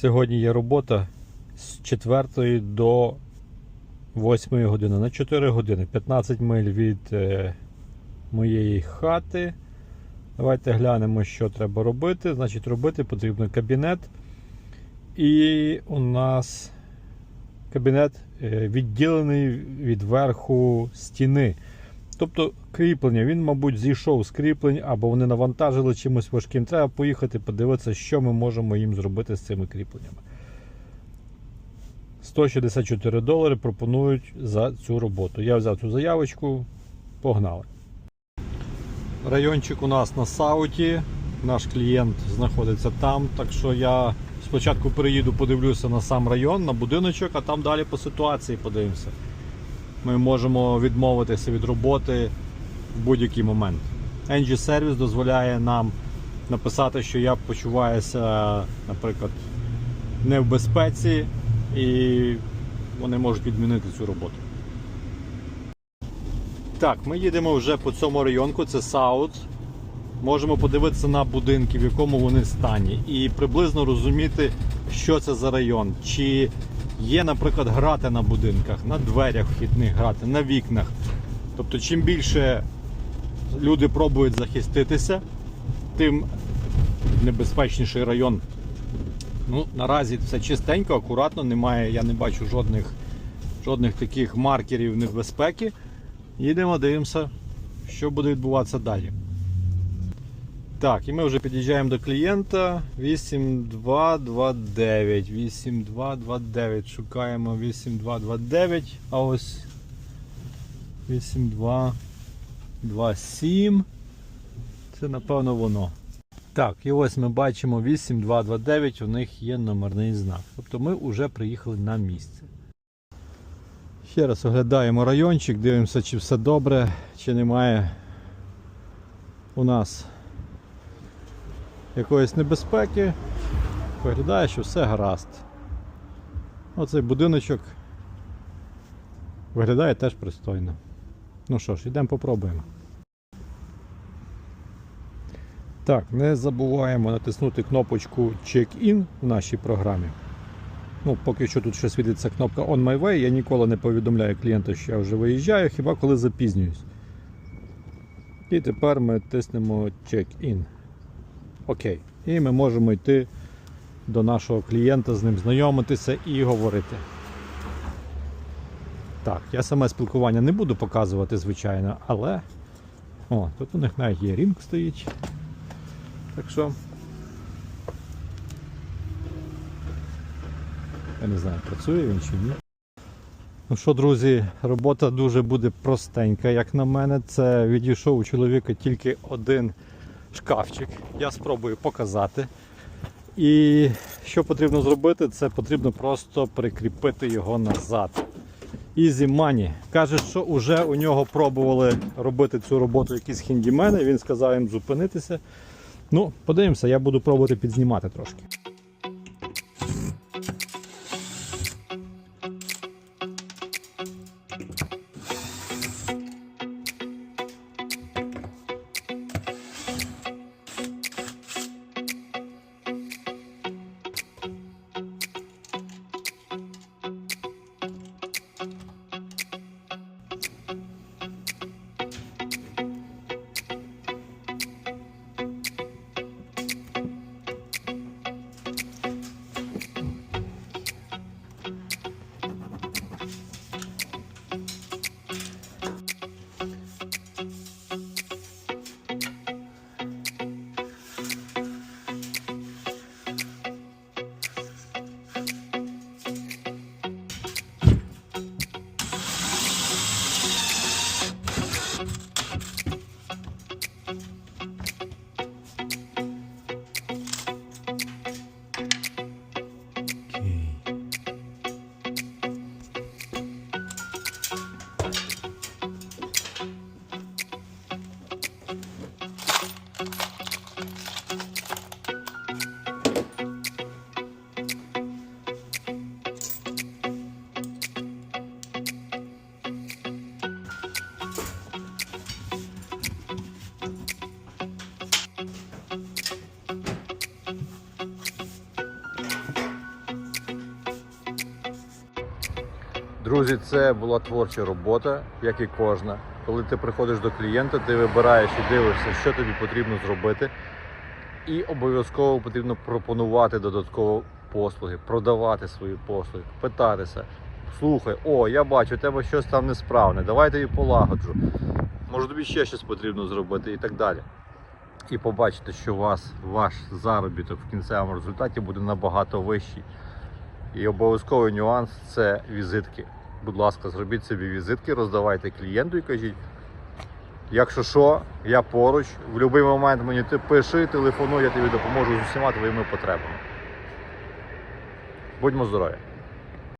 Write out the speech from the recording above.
Сьогодні є робота з 4 до 8 години. На 4 години. 15 миль від е, моєї хати. Давайте глянемо, що треба робити. Значить, робити потрібно кабінет. І у нас кабінет е, відділений від верху стіни. Тобто кріплення, він, мабуть, зійшов з кріплень або вони навантажили чимось важким. Треба поїхати подивитися, що ми можемо їм зробити з цими кріпленнями. 164 долари пропонують за цю роботу. Я взяв цю заявочку, погнали. Райончик у нас на Сауті. Наш клієнт знаходиться там. Так що я спочатку переїду, подивлюся на сам район, на будиночок, а там далі по ситуації подивимося. Ми можемо відмовитися від роботи в будь-який момент. NG Service дозволяє нам написати, що я почуваюся, наприклад, не в безпеці, і вони можуть відмінити цю роботу. Так, ми їдемо вже по цьому районку, це Саут. Можемо подивитися на будинки, в якому вони стані, і приблизно розуміти, що це за район. Чи є, наприклад, грати на будинках, на дверях вхідних грати, на вікнах. Тобто, чим більше люди пробують захиститися, тим небезпечніший район. Ну, наразі все чистенько, акуратно, немає, я не бачу жодних, жодних таких маркерів небезпеки. Їдемо, дивимося, що буде відбуватися далі. Так, і ми вже під'їжджаємо до клієнта 8229. 8229. Шукаємо 8229. А ось 8227. Це напевно воно. Так, і ось ми бачимо 8229, у них є номерний знак. Тобто ми вже приїхали на місце. Ще раз оглядаємо райончик, дивимося, чи все добре, чи немає у нас якоїсь небезпеки. Виглядає, що все гаразд. Оцей будиночок виглядає теж пристойно. Ну що ж, йдемо попробуємо. Так, не забуваємо натиснути кнопочку Check-in в нашій програмі. Ну, поки що тут ще світиться кнопка On My Way, я ніколи не повідомляю клієнта, що я вже виїжджаю, хіба коли запізнююсь. І тепер ми тиснемо Check-in. Окей. І ми можемо йти до нашого клієнта, з ним знайомитися і говорити. Так, я саме спілкування не буду показувати, звичайно, але. О, тут у них навіть є рінг стоїть. Так що. Я не знаю, працює він чи ні. Ну що, друзі, робота дуже буде простенька, як на мене. Це відійшов у чоловіка тільки один шкафчик. Я спробую показати. І що потрібно зробити, це потрібно просто прикріпити його назад. Easy Money. Каже, що вже у нього пробували робити цю роботу якісь хіндімени. Він сказав їм зупинитися. Ну, подивимося, я буду пробувати підзнімати трошки. Друзі, це була творча робота, як і кожна. Коли ти приходиш до клієнта, ти вибираєш і дивишся, що тобі потрібно зробити. І обов'язково потрібно пропонувати додатково послуги, продавати свої послуги, питатися. Слухай, о, я бачу, у тебе щось там несправне, давай я тобі полагоджу. Може тобі ще щось потрібно зробити і так далі. І побачите, що вас ваш заробіток в кінцевому результаті буде набагато вищий. І обов'язковий нюанс це візитки. Будь ласка, зробіть собі візитки, роздавайте клієнту і кажіть, якщо що, я поруч, в будь-який момент мені ти пиши, телефонуй, я тобі допоможу з усіма твоїми потребами. Будьмо здорові!